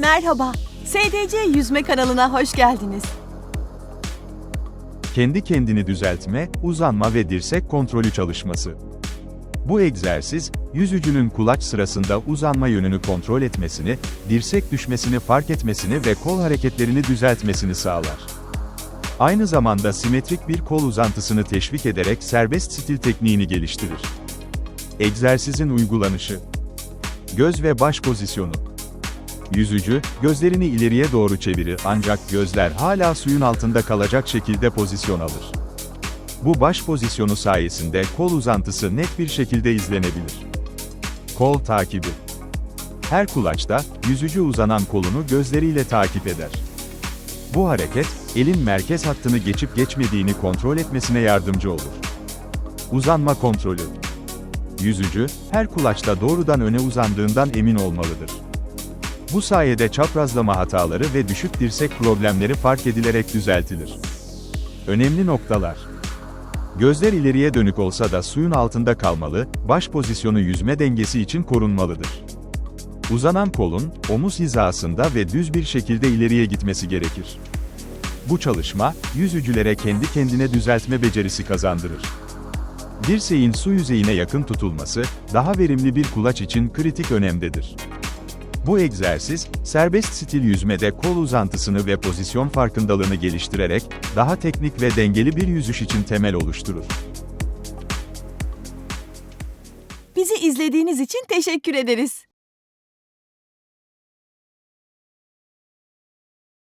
Merhaba, SDC Yüzme kanalına hoş geldiniz. Kendi kendini düzeltme, uzanma ve dirsek kontrolü çalışması. Bu egzersiz, yüzücünün kulaç sırasında uzanma yönünü kontrol etmesini, dirsek düşmesini fark etmesini ve kol hareketlerini düzeltmesini sağlar. Aynı zamanda simetrik bir kol uzantısını teşvik ederek serbest stil tekniğini geliştirir. Egzersizin uygulanışı Göz ve baş pozisyonu Yüzücü, gözlerini ileriye doğru çevirir ancak gözler hala suyun altında kalacak şekilde pozisyon alır. Bu baş pozisyonu sayesinde kol uzantısı net bir şekilde izlenebilir. Kol takibi Her kulaçta, yüzücü uzanan kolunu gözleriyle takip eder. Bu hareket, elin merkez hattını geçip geçmediğini kontrol etmesine yardımcı olur. Uzanma kontrolü Yüzücü, her kulaçta doğrudan öne uzandığından emin olmalıdır. Bu sayede çaprazlama hataları ve düşük dirsek problemleri fark edilerek düzeltilir. Önemli noktalar. Gözler ileriye dönük olsa da suyun altında kalmalı, baş pozisyonu yüzme dengesi için korunmalıdır. Uzanan kolun, omuz hizasında ve düz bir şekilde ileriye gitmesi gerekir. Bu çalışma, yüzücülere kendi kendine düzeltme becerisi kazandırır. Dirseğin su yüzeyine yakın tutulması, daha verimli bir kulaç için kritik önemdedir. Bu egzersiz, serbest stil yüzmede kol uzantısını ve pozisyon farkındalığını geliştirerek, daha teknik ve dengeli bir yüzüş için temel oluşturur. Bizi izlediğiniz için teşekkür ederiz.